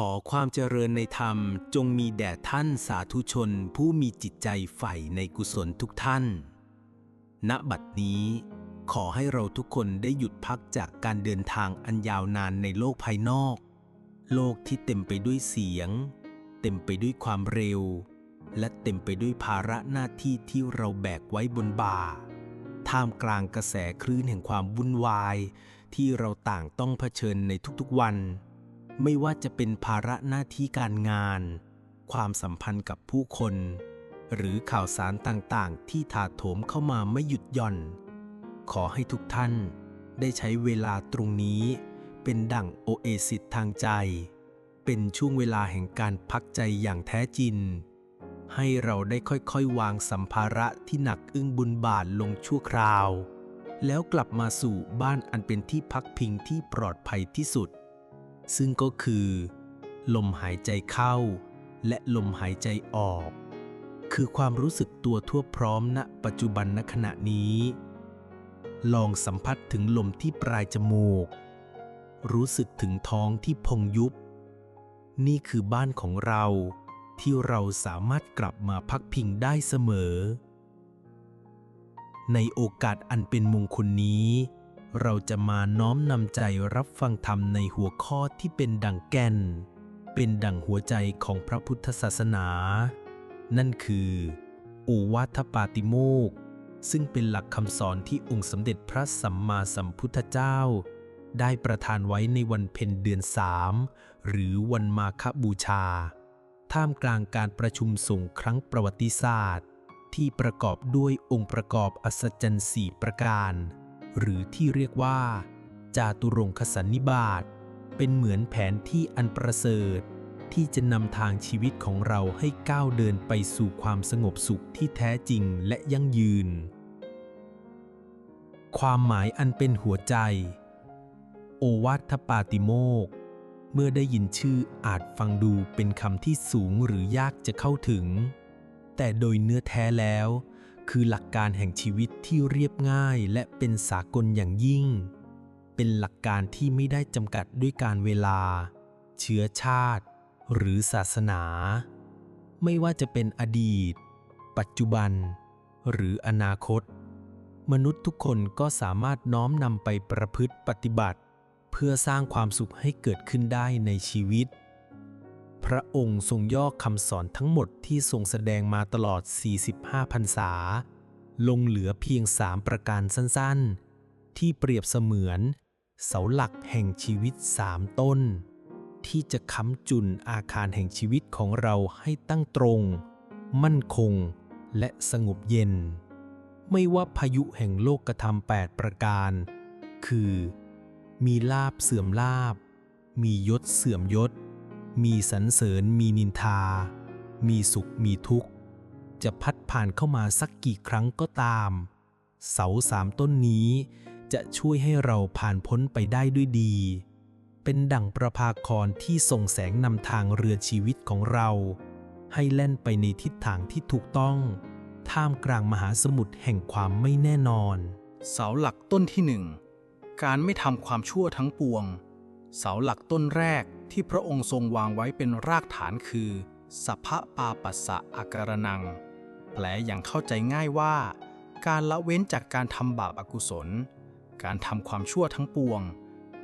ขอความเจริญในธรรมจงมีแด่ท่านสาธุชนผู้มีจิตใจใฝ่ในกุศลทุกท่าน ณ บัดนี้ ขอให้เราทุกคนได้หยุดพักจากการเดินทางอันยาวนานในโลกภายนอก โลกที่เต็มไปด้วยเสียง เต็มไปด้วยความเร็ว และเต็มไปด้วยภาระหน้าที่ที่เราแบกไว้บนบ่า ท่ามกลางกระแสคลื่นแห่งความวุ่นวาย ที่เราต่างต้องเผชิญในทุกๆวัน ไม่ว่าจะเป็นภาระหน้าที่การงาน ความสัมพันธ์กับผู้คน หรือข่าวสารต่างๆ ที่ถาโถมเข้ามาไม่หยุดหย่อน ขอให้ทุกท่านได้ใช้เวลาตรงนี้ เป็นดั่งโอเอซิสทางใจ เป็นช่วงเวลาแห่งการพักใจอย่างแท้จริง ให้เราได้ค่อยๆ วางสัมภาระที่หนักอึ้งบุญบาทลงชั่วคราว แล้วกลับมาสู่บ้านอันเป็นที่พักพิงที่ปลอดภัยที่สุด ซึ่งก็คือ ลมหายใจเข้า และลมหายใจออก คือความรู้สึกตัวทั่วพร้อมณปัจจุบันณขณะนี้ ลองสัมผัสถึงลมที่ปลายจมูก รู้สึกถึงท้องที่พองยุบ นี่คือบ้านของเราที่เราสามารถกลับมาพักพิงได้เสมอ ในโอกาสอันเป็นมงคลนี้ เราจะมาน้อมนำใจรับฟังธรรมในหัวข้อที่เป็นดังแก่น เป็นดังหัวใจของพระพุทธศาสนา นั่นคือโอวาทปาติโมกซึ่งเป็นหลักคำสอนที่องค์สมเด็จพระสัมมาสัมพุทธเจ้า ได้ประทานไว้ในวันเพ็ญเดือนสามหรือวันมาคบูชา ท่ามกลางการประชุมสงครั้งประวัติศาสตร์ ที่ประกอบด้วยองค์ประกอบอัศจรรย์สี่ประการ หรือที่เรียกว่า จาตุรงคสันนิบาต เป็นเหมือนแผนที่อันประเสริฐ ที่จะนำทางชีวิตของเราให้ก้าวเดินไปสู่ความสงบสุขที่แท้จริงและยั่งยืน ความหมายอันเป็นหัวใจ โอวัตถปาติโมก เมื่อได้ยินชื่ออาจฟังดูเป็นคำที่สูงหรือยากจะเข้าถึง แต่โดยเนื้อแท้แล้ว คือหลักการแห่งชีวิตที่เรียบง่ายและเป็นสากลอย่างยิ่ง เป็นหลักการที่ไม่ได้จำกัดด้วยการเวลา เชื้อชาติ หรือศาสนา ไม่ว่าจะเป็นอดีต ปัจจุบัน หรืออนาคต มนุษย์ทุกคนก็สามารถน้อมนำไปประพฤติปฏิบัติ เพื่อสร้างความสุขให้เกิดขึ้นได้ในชีวิต พระองค์ทรงย่อคำสอนทั้งหมดที่ทรงแสดงมาตลอด 45พรรษา ลงเหลือเพียงสามประการสั้นๆ ที่เปรียบเสมือน เสาหลักแห่งชีวิตสามต้น ที่จะค้ำจุนอาคารแห่งชีวิตของเราให้ตั้งตรง มั่นคง และสงบเย็น ไม่ว่าพายุแห่งโลกกระทำแปดประการ คือ มีลาบเสื่อมลาบ มียศเสื่อมยศ มีสรรเสริญมีนินทา มีสุขมีทุกข์ จะพัดผ่านเข้ามาสักกี่ครั้งก็ตาม เสาสามต้นนี้จะช่วยให้เราผ่านพ้นไปได้ด้วยดี เป็นดั่งประภาครที่ส่งแสงนำทางเรือชีวิตของเรา ให้แล่นไปในทิศทางที่ถูกต้อง ท่ามกลางมหาสมุทรแห่งความไม่แน่นอน เสาหลักต้นที่หนึ่งการไม่ทำความชั่วทั้งปวง เสาหลักต้นแรก ที่พระองค์ทรงวางไว้เป็นรากฐานคือสัพพะปาปัสสะอาการนัง แปลอย่างเข้าใจง่ายว่า การละเว้นจากการทำบาปอากุศล การทำความชั่วทั้งปวง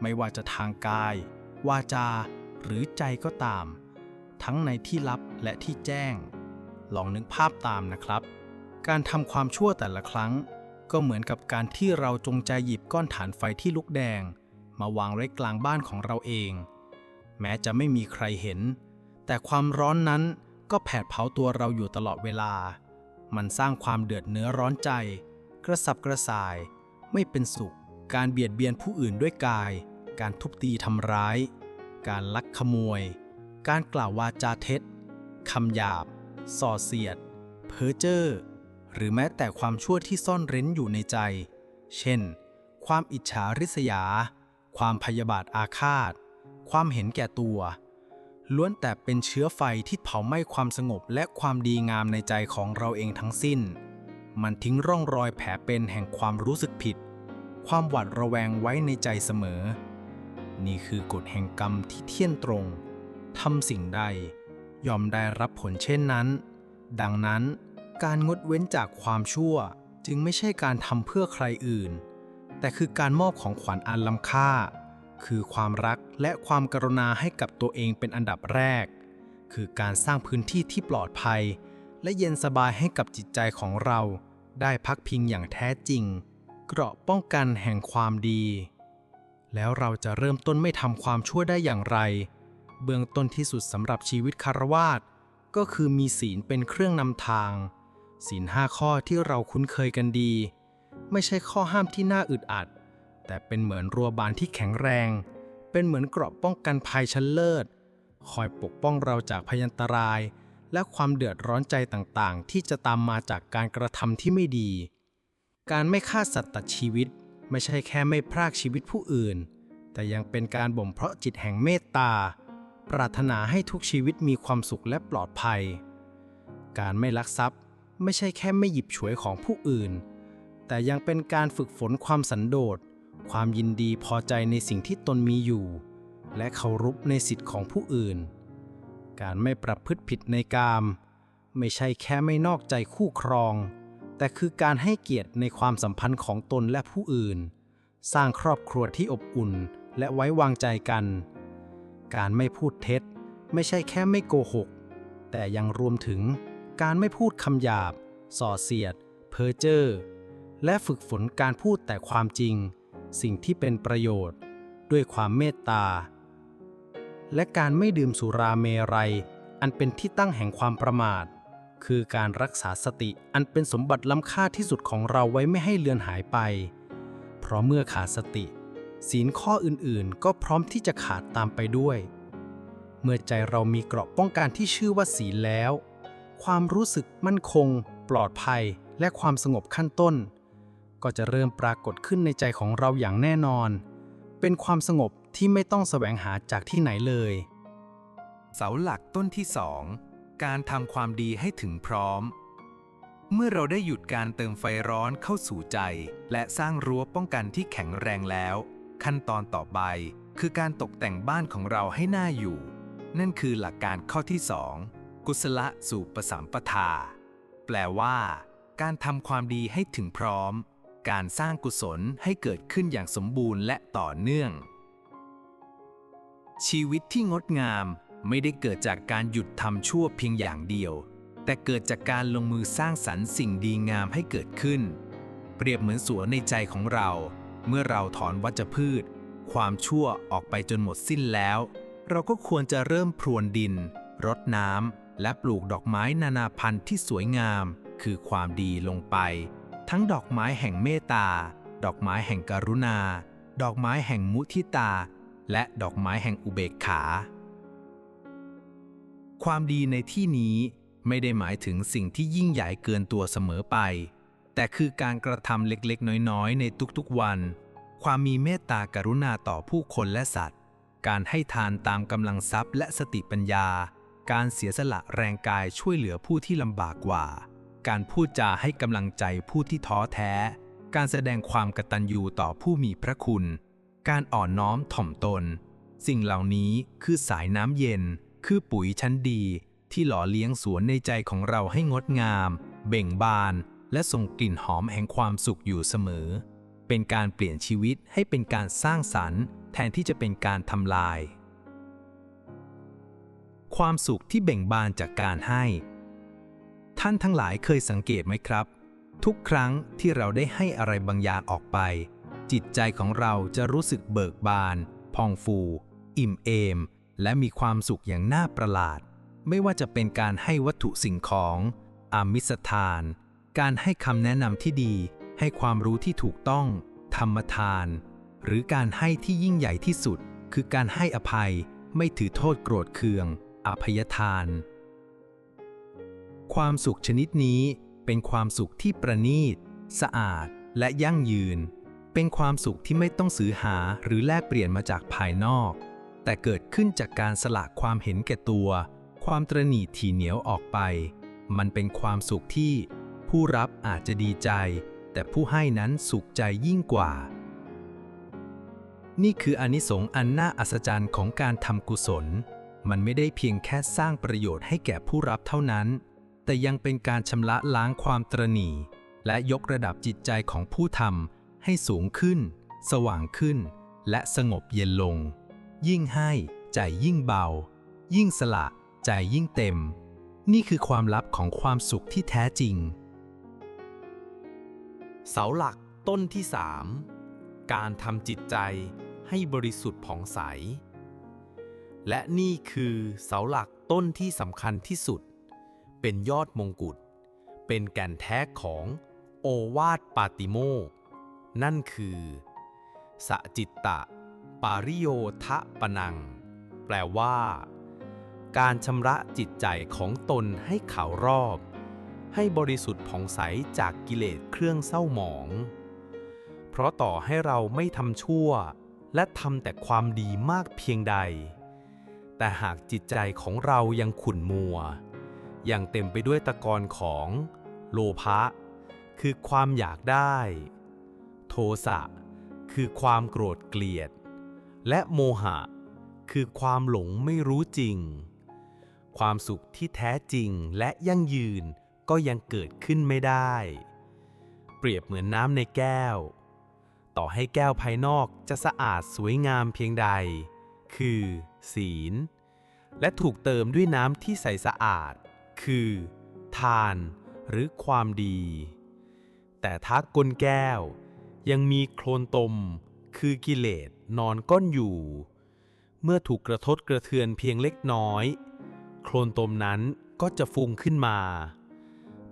ไม่ว่าจะทางกาย วาจา หรือใจก็ตาม ทั้งในที่ลับและที่แจ้ง ลองนึกภาพตามนะครับ การทำความชั่วแต่ละครั้ง ก็เหมือนกับการที่เราจงใจหยิบก้อนฐานไฟที่ลุกแดง มาวางไว้กลางบ้านของเราเอง แม้จะไม่มีใครเห็น แต่ความร้อนนั้นก็แผดเผาตัวเราอยู่ตลอดเวลา มันสร้างความเดือดเนื้อร้อนใจ กระสับกระส่าย ไม่เป็นสุข การเบียดเบียนผู้อื่นด้วยกาย การทุบตีทำร้าย การลักขโมย การกล่าววาจาเท็จคำหยาบ ส่อเสียด เพ้อเจ้อ หรือแม้แต่ความชั่วที่ซ่อนเร้นอยู่ในใจ เช่น ความอิจฉาริษยา ความพยาบาทอาฆาต ความเห็นแก่ตัว ล้วนแต่เป็นเชื้อไฟที่เผาไหม้ความสงบและความดีงามในใจของเราเองทั้งสิ้น มันทิ้งร่องรอยแผลเป็นแห่งความรู้สึกผิด ความหวาดระแวงไว้ในใจเสมอ นี่คือกฎแห่งกรรมที่เที่ยงตรงทำสิ่งใดยอมได้รับผลเช่นนั้น ดังนั้นการงดเว้นจากความชั่วจึงไม่ใช่การทำเพื่อใครอื่น แต่คือการมอบของขวัญอันล้ำค่า คือความรักและความกรุณาให้กับตัวเองเป็นอันดับแรก คือการสร้างพื้นที่ที่ปลอดภัย และเย็นสบายให้กับจิตใจของเรา ได้พักพิงอย่างแท้จริง เกราะป้องกันแห่งความดี แล้วเราจะเริ่มต้นไม่ทำความชั่วได้อย่างไร เบื้องต้นที่สุดสำหรับชีวิตคารวาสก็คือมีศีลเป็นเครื่องนำทาง ศีลห้าข้อที่เราคุ้นเคยกันดี ไม่ใช่ข้อห้ามที่น่าอึดอัด แต่เป็นเหมือนรั้วบานที่แข็งแรง เป็นเหมือนเกราะป้องกันภัยชั้นเลิศ คอยปกป้องเราจากพยันตราย และความเดือดร้อนใจต่างๆ ที่จะตามมาจากการกระทำที่ไม่ดี การไม่ฆ่าสัตว์ตัดชีวิต ไม่ใช่แค่ไม่พรากชีวิตผู้อื่น แต่ยังเป็นการบ่มเพาะจิตแห่งเมตตา ปรารถนาให้ทุกชีวิตมีความสุขและปลอดภัย การไม่ลักทรัพย์ไม่ใช่แค่ไม่หยิบฉวยของผู้อื่น แต่ยังเป็นการฝึกฝนความสันโดษ ความยินดีพอใจในสิ่งที่ตนมีอยู่ และเคารพในสิทธิ์ของผู้อื่น การไม่ประพฤติผิดในกาม ไม่ใช่แค่ไม่นอกใจคู่ครอง แต่คือการให้เกียรติในความสัมพันธ์ของตนและผู้อื่น สร้างครอบครัวที่อบอุ่นและไว้วางใจกัน การไม่พูดเท็จ ไม่ใช่แค่ไม่โกหก แต่ยังรวมถึงการไม่พูดคำหยาบ ส่อเสียด เพ้อเจ้อและฝึกฝนการพูดแต่ความจริง สิ่งที่เป็นประโยชน์ ด้วยความเมตตา และการไม่ดื่มสุราเมรัย อันเป็นที่ตั้งแห่งความประมาท คือการรักษาสติอันเป็นสมบัติล้ำค่าที่สุดของเราไว้ไม่ให้เลือนหายไป เพราะเมื่อขาดสติ ศีลข้ออื่นๆ ก็พร้อมที่จะขาดตามไปด้วย เมื่อใจเรามีเกราะป้องกันที่ชื่อว่าศีลแล้ว ความรู้สึกมั่นคง ปลอดภัย และความสงบขั้นต้น ก็จะเริ่มปรากฏขึ้นในใจของเราอย่างแน่นอน เป็นความสงบที่ไม่ต้องแสวงหาจากที่ไหนเลย เสาหลักต้นที่2การทำความดีให้ถึงพร้อม เมื่อเราได้หยุดการเติมไฟร้อนเข้าสู่ใจ และสร้างรั้วป้องกันที่แข็งแรงแล้ว ขั้นตอนต่อไปคือการตกแต่งบ้านของเราให้น่าอยู่ นั่นคือหลักการข้อที่2กุศลสู่ประสามปทา แปลว่า การทำความดีให้ถึงพร้อม การสร้างกุศลให้เกิดขึ้นอย่างสมบูรณ์และต่อเนื่อง ชีวิตที่งดงามไม่ได้เกิดจากการหยุดทำชั่วเพียงอย่างเดียว แต่เกิดจากการลงมือสร้างสรรค์สิ่งดีงามให้เกิดขึ้น เปรียบเหมือนสวนในใจของเรา เมื่อเราถอนวัชพืช ความชั่วออกไปจนหมดสิ้นแล้ว เราก็ควรจะเริ่มพรวนดิน รดน้ำและปลูกดอกไม้นานาพันธุ์ที่สวยงาม คือความดีลงไป ทั้งดอกไม้แห่งเมตตา ดอกไม้แห่งกรุณา ดอกไม้แห่งมุทิตา และดอกไม้แห่งอุเบกขา ความดีในที่นี้ไม่ได้หมายถึงสิ่งที่ยิ่งใหญ่เกินตัวเสมอไป แต่คือการกระทำเล็กๆ น้อยๆ ในทุกๆวัน ความมีเมตตากรุณาต่อผู้คนและสัตว์ การให้ทานตามกำลังทรัพย์และสติปัญญา การเสียสละแรงกายช่วยเหลือผู้ที่ลำบากกว่า การพูดจาให้กำลังใจผู้ที่ท้อแท้ การแสดงความกตัญญูต่อผู้มีพระคุณ การอ่อนน้อมถ่อมตน สิ่งเหล่านี้คือสายน้ำเย็น คือปุ๋ยชั้นดี ที่หล่อเลี้ยงสวนในใจของเราให้งดงาม เบ่งบาน และส่งกลิ่นหอมแห่งความสุขอยู่เสมอ เป็นการเปลี่ยนชีวิตให้เป็นการสร้างสรรค์ แทนที่จะเป็นการทำลาย ความสุขที่เบ่งบานจากการให้ ท่านทั้งหลายเคยสังเกตไหมครับ ทุกครั้งที่เราได้ให้อะไรบางอย่างออกไป จิตใจของเราจะรู้สึกเบิกบาน พองฟู อิ่มเอม และมีความสุขอย่างน่าประหลาด ไม่ว่าจะเป็นการให้วัตถุสิ่งของอามิสทาน การให้คำแนะนำที่ดี ให้ความรู้ที่ถูกต้อง ธรรมทาน หรือการให้ที่ยิ่งใหญ่ที่สุด คือการให้อภัย ไม่ถือโทษโกรธเคือง อภัยทาน ความสุขชนิดนี้เป็นความสุขที่ประณีต สะอาด และยั่งยืน เป็นความสุขที่ไม่ต้องซื้อหาหรือแลกเปลี่ยนมาจากภายนอก แต่เกิดขึ้นจากการสละความเห็นแก่ตัว ความตรณีถี่เหนียวออกไป มันเป็นความสุขที่ ผู้รับอาจจะดีใจ แต่ผู้ให้นั้นสุขใจยิ่งกว่า นี่คืออนิสงส์อันน่าอัศจรรย์ของการทำกุศล มันไม่ได้เพียงแค่สร้างประโยชน์ให้แก่ผู้รับเท่านั้น แต่ยังเป็นการชำระล้างความตรณีและยกระดับจิตใจของผู้ทำให้สูงขึ้น สว่างขึ้น และสงบเย็นลง ยิ่งให้ใจยิ่งเบา ยิ่งสละใจยิ่งเต็ม นี่คือความลับของความสุขที่แท้จริง เสาหลักต้นที่3การทำจิตใจให้บริสุทธิ์ผ่องใส และนี่คือเสาหลักต้นที่สำคัญที่สุด เป็นยอดมงกุฎ เป็นแก่นแท้ของโอวาทปาติโมกนั่นคือสจิตตะ ปาริโยทะปนัง แปลว่า การชำระจิตใจของตนให้ขาวรอบ ให้บริสุทธิ์ผ่องใสจากกิเลสเครื่องเศร้าหมอง เพราะต่อให้เราไม่ทำชั่ว และทำแต่ความดีมากเพียงใด แต่หากจิตใจของเรายังขุ่นมัว ยังเต็มไปด้วยตะกอนของโลภะคือความอยากได้ โทสะคือความโกรธเกลียด และโมหะ คือความหลงไม่รู้จริง ความสุขที่แท้จริงและยั่งยืนก็ยังเกิดขึ้นไม่ได้ เปรียบเหมือนน้ำในแก้ว ต่อให้แก้วภายนอกจะสะอาดสวยงามเพียงใด คือ ศีล และถูกเติมด้วยน้ำที่ใสสะอาด คือ ทานหรือความดี แต่ถ้ากลแก้ว ยังมีโคลนตม คือกิเลสนอนก้นอยู่ เมื่อถูกกระทบกระเทือนเพียงเล็กน้อย โคลนตมนั้นก็จะฟุ้งขึ้นมา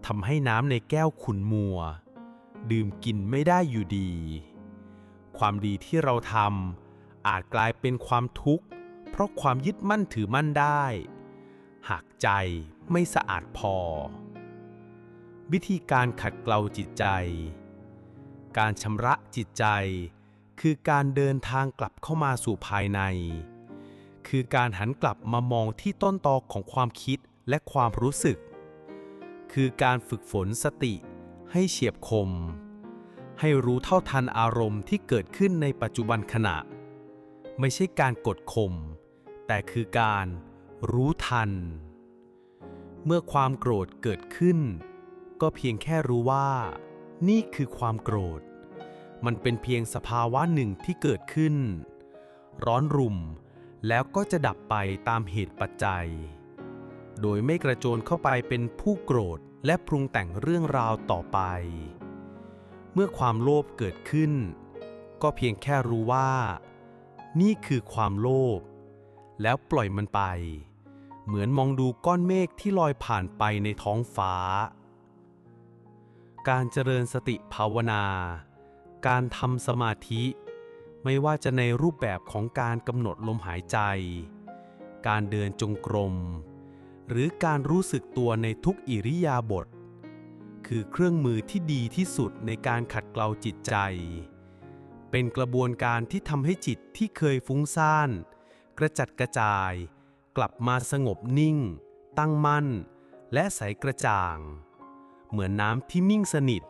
ทำให้น้ำในแก้วขุ่นมัว ดื่มกินไม่ได้อยู่ดี ความดีที่เราทำอาจกลายเป็นความทุกข์ เพราะความยึดมั่นถือมั่นได้ หากใจ ไม่สะอาดพอ วิธีการขัดเกลาจิตใจ การชำระจิตใจ คือการเดินทางกลับเข้ามาสู่ภายใน คือการหันกลับมามองที่ต้นตอของความคิดและความรู้สึก คือการฝึกฝนสติให้เฉียบคม ให้รู้เท่าทันอารมณ์ที่เกิดขึ้นในปัจจุบันขณะ ไม่ใช่การกดข่มแต่คือการรู้ทัน เมื่อความโกรธเกิดขึ้น ก็เพียงแค่รู้ว่า นี่คือความโกรธ มันเป็นเพียงสภาวะหนึ่งที่เกิดขึ้น ร้อนรุ่ม แล้วก็จะดับไปตามเหตุปัจจัย โดยไม่กระโจนเข้าไปเป็นผู้โกรธและปรุงแต่งเรื่องราวต่อไป เมื่อความโลภเกิดขึ้น ก็เพียงแค่รู้ว่า นี่คือความโลภแล้วปล่อยมันไป เหมือนมองดูก้อนเมฆที่ลอยผ่านไปในท้องฟ้า การเจริญสติภาวนา การทำสมาธิ ไม่ว่าจะในรูปแบบของการกำหนดลมหายใจ การเดินจงกรม หรือการรู้สึกตัวในทุกอิริยาบถคือเครื่องมือที่ดีที่สุดในการขัดเกลาจิตใจ เป็นกระบวนการที่ทำให้จิตที่เคยฟุ้งซ่าน กระจัดกระจาย กลับมาสงบนิ่ง ตั้งมั่น และใสกระจ่าง เหมือนน้ำที่นิ่งสนิท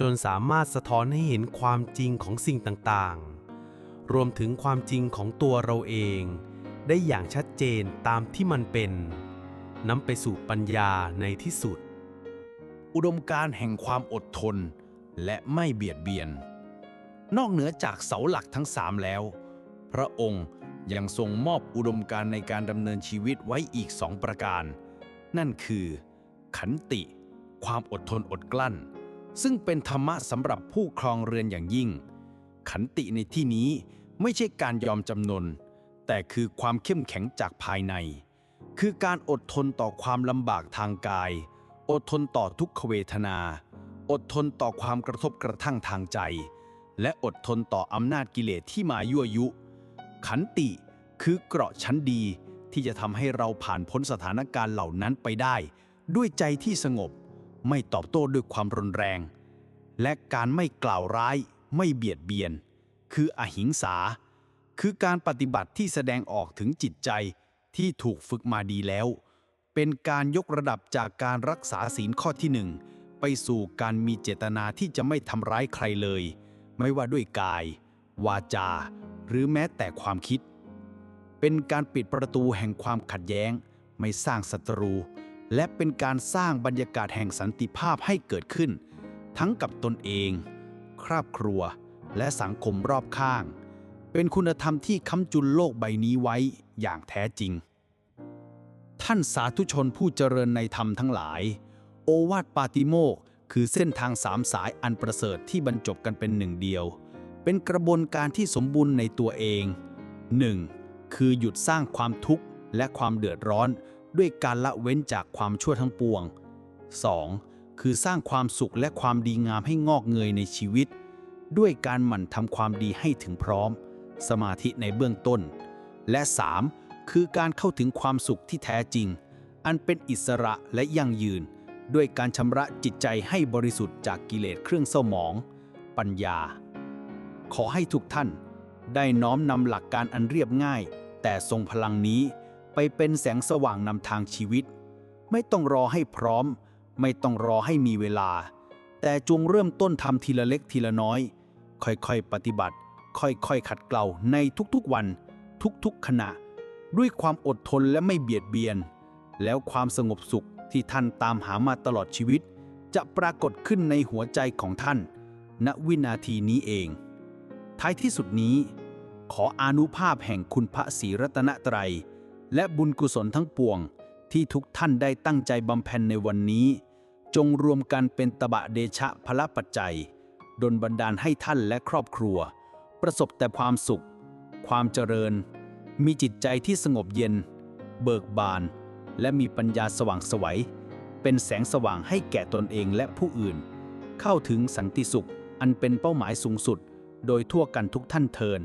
จนสามารถสะท้อนให้เห็นความจริงของสิ่งต่างๆ รวมถึงความจริงของตัวเราเอง ได้อย่างชัดเจนตามที่มันเป็นนำไปสู่ปัญญาในที่สุด อุดมการแห่งความอดทน และไม่เบียดเบียน นอกเหนือจากเสาหลักทั้งสามแล้ว พระองค์ ยังทรงมอบอุดมการในการดำเนินชีวิตไว้อีกสองประการ นั่นคือ ขันติ ความอดทนอดกลั้น ซึ่งเป็นธรรมะสำหรับผู้ครองเรือนอย่างยิ่ง ขันติในที่นี้ไม่ใช่การยอมจำนน แต่คือความเข้มแข็งจากภายใน คือการอดทนต่อความลำบากทางกาย อดทนต่อทุกขเวทนา อดทนต่อความกระทบกระทั่งทางใจ และอดทนต่ออำนาจกิเลสที่มายั่วยุ ขันติคือเกราะชั้นดีที่จะทำให้เราผ่านพ้นสถานการณ์เหล่านั้นไปได้ ด้วยใจที่สงบ ไม่ตอบโต้ด้วยความรุนแรง และการไม่กล่าวร้ายไม่เบียดเบียน คืออหิงสา คือการปฏิบัติที่แสดงออกถึงจิตใจที่ถูกฝึกมาดีแล้ว เป็นการยกระดับจากการรักษาศีลข้อที่หนึ่งไปสู่การมีเจตนาที่จะไม่ทำร้ายใครเลย ไม่ว่าด้วยกาย วาจา หรือแม้แต่ความคิด เป็นการปิดประตูแห่งความขัดแย้ง ไม่สร้างศัตรู และเป็นการสร้างบรรยากาศแห่งสันติภาพให้เกิดขึ้น ทั้งกับตนเอง ครอบครัว และสังคมรอบข้าง เป็นคุณธรรมที่ค้ำจุนโลกใบนี้ไว้อย่างแท้จริง ท่านสาธุชนผู้เจริญในธรรมทั้งหลาย โอวาทปาติโมกคือเส้นทางสามสายอันประเสริฐที่บรรจบกันเป็นหนึ่งเดียว เป็นกระบวนการที่สมบูรณ์ในตัวเอง 1. คือหยุดสร้างความทุกข์และความเดือดร้อน ด้วยการละเว้นจากความชั่วทั้งปวง 2. คือสร้างความสุขและความดีงามให้งอกเงยในชีวิต ด้วยการหมั่นทำความดีให้ถึงพร้อม สมาธิในเบื้องต้น และ 3. คือการเข้าถึงความสุขที่แท้จริง อันเป็นอิสระและยั่งยืน ด้วยการชำระจิตใจให้บริสุทธิ์จากกิเลสเครื่องเศร้าหมอง ปัญญา ขอให้ทุกท่าน ได้น้อมนำหลักการอันเรียบง่าย แต่ทรงพลังนี้ไปเป็นแสงสว่างนำทางชีวิต ไม่ต้องรอให้พร้อม ไม่ต้องรอให้มีเวลา แต่จงเริ่มต้นทำทีละเล็กทีละน้อย ค่อยๆ ปฏิบัติ ค่อยๆ ขัดเกลาในทุกๆวัน ทุกๆขณะ ด้วยความอดทนและไม่เบียดเบียน แล้วความสงบสุขที่ท่านตามหามาตลอดชีวิต จะปรากฏขึ้นในหัวใจของท่าน ณวินาทีนี้เอง ท้ายที่สุดนี้ ขออานุภาพแห่งคุณพระศรีรัตนตรัย และบุญกุศลทั้งปวงที่ทุกท่านได้ตั้งใจบำเพ็ญในวันนี้ จงรวมกันเป็นตบะเดชะพละปัจจัย ดลบันดาลให้ท่านและครอบครัว ประสบแต่ความสุข ความเจริญ มีจิตใจที่สงบเย็น เบิกบาน และมีปัญญาสว่างไสวัยเป็นแสงสว่างให้แก่ตนเองและผู้อื่น เข้าถึงสันติสุขอันเป็นเป้าหมายสูงสุด โดยทั่วกันทุกท่านเทิน